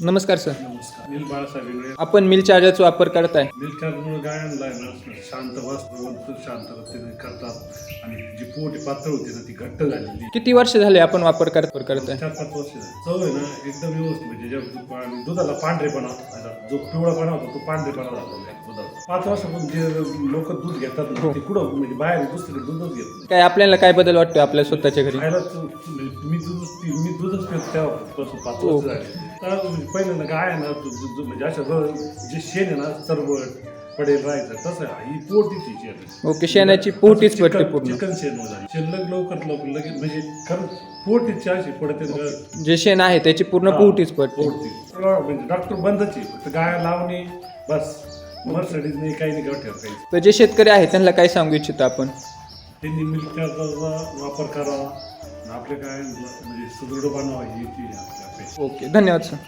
नमस्कार सर. नमस्कार. बाळासाहेब इंगळे. आपण मिल चार्जरचा वापर करताय. मिल्क चार्जमुळे गायांना आहे ना शांत करतात. आणि जी पोट पातळ होती ना ती घट्ट झालेली. किती वर्ष झाले आपण वापर करत करताय? चार पाच वर्ष झाली. चव आहे ना एकदम व्यवस्थित म्हणजे दुधाला पांढरेपणा आता जो पिवळापणा होता तो पांढरेपणा झाला त्या दुधाला. पाच वर्षापासून जे लोक दूध घेतात ना ते कुठं म्हणजे बाहेर दुसरीकडे दूधच घेत नाही. काय आपल्याला काय बदल वाटतो आपल्या स्वतःच्या घरी? खायलाच म्हणजे मी दूध मी दूधच पित तेव्हापासून पाच वर्ष झाले. तर म्हणजे पहिल्यांदा गाय आहे ना दु- म्हणजे अशा र- जे शेण आहे ना चरबट पडेल राहायचं तसं आहे. ही पोटीची शेण आहे. ओके शेणाची पोटीच चिकन- पडते पूर्ण. चिकन शेण झाली शिल्लक लवकर लवकर लगेच म्हणजे खरंच पोटीची अशी पडते ना, जे शेण आहे त्याची पूर्ण पोटीच पडते. पोटची. म्हणजे डॉक्टर बंदच आहे. फक्त गाय लावणे बस. मर्सडीज नाही काही नाही गाव ठेवायचं तर जे शेतकरी आहेत त्यांना काय सांगू इच्छितो आपण? त्यांनी मिल्क चार्जरचा वापर करावा आणि आपल्या काय म्हणजे सुदृढ बनावा ही ती अपेक्षा ओके धन्यवाद सर.